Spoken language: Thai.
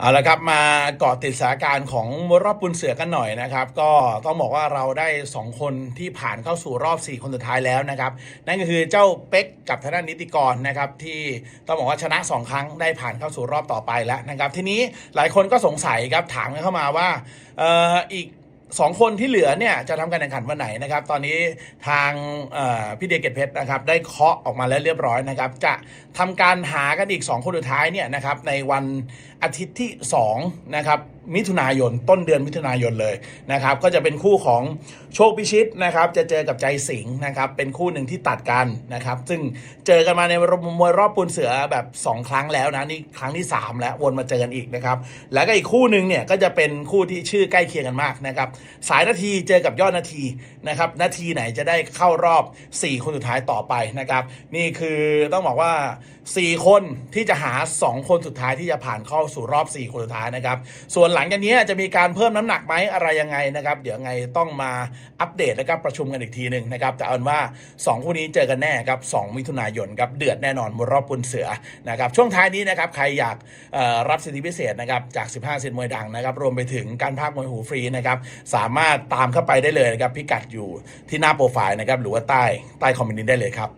เอาละครับมาเกาะติดสถานการณ์ของรอบปุนเสือกันหน่อยนะครับ ก็ต้องบอกว่าเราได้ 2 คนที่ผ่านเข้าสู่รอบ 4 คนสุดท้ายแล้วนะครับ นั่นก็คือเจ้าเป็กกับทางด้านนิติกรนะครับ ที่ต้องบอกว่าชนะ 2 ครั้งได้ผ่านเข้าสู่รอบต่อไปแล้วนะครับ ทีนี้หลายคนก็สงสัยครับถามกันเข้ามาว่าอออีก สองคนที่เหลือเนี่ยจะทำการแข่งขันวันไหนนะครับ ตอนนี้ทางเอ่อพี่เดเกตเพชรนะครับ ได้เคาะออกมาแล้วเรียบร้อยนะครับ จะทำการหากันอีก 2 คนสุดท้ายเนี่ยนะครับในวันอาทิตย์ที่2นะครับมิถุนายนต้นเดือนมิถุนายนเลยนะครับ ก็จะเป็นคู่ของโชคพิชิตนะครับ จะเจอกับใจสิงห์นะครับ เป็นคู่หนึ่งที่ตัดกันนะครับ ซึ่งเจอกันมาในมวยรอบปูนเสือแบบ 2 ครั้งแล้วนะนี่ครั้งที่ 3 แล้ววนมาเจอกันอีกนะครับ แล้วก็อีกคู่หนึ่งเนี่ยก็จะเป็นคู่ที่ชื่อใกล้เคียงกันมากนะครับสายนาทีเจอกับยอดนาทีนะครับนาทีไหนจะได้เข้ารอบ 4 คนสุดท้ายต่อไปนะครับ นี่คือต้องบอกว่า 4 คนที่จะหา 2 คนสุดท้ายที่จะผ่านเข้าสู่รอบ 4 คนสุดท้ายนะครับ ส่วนหลังจากนี้จะมีการเพิ่มน้ำหนักไหมอะไรยังไงนะครับ เดี๋ยวไงต้องมาอัปเดตและก็ประชุมกันอีกทีหนึ่งนะครับแต่เอาเป็นว่า 2 คู่นี้เจอกันแน่ครับ 2 มิถุนายนครับเดือดแน่นอนบนรอบปุนเสือนะครับช่วงท้ายนี้นะครับใครอยากรับสิทธิพิเศษนะครับจาก 15เซนมวยดังนะครับรวมไปถึงการพากมวยหูฟรีนะครับสามารถตามเข้าไปได้เลยนะครับพิกัดอยู่ที่หน้าโปรไฟล์นะครับหรือว่าใต้ใต้คอมเมนต์นี้ได้เลยครับ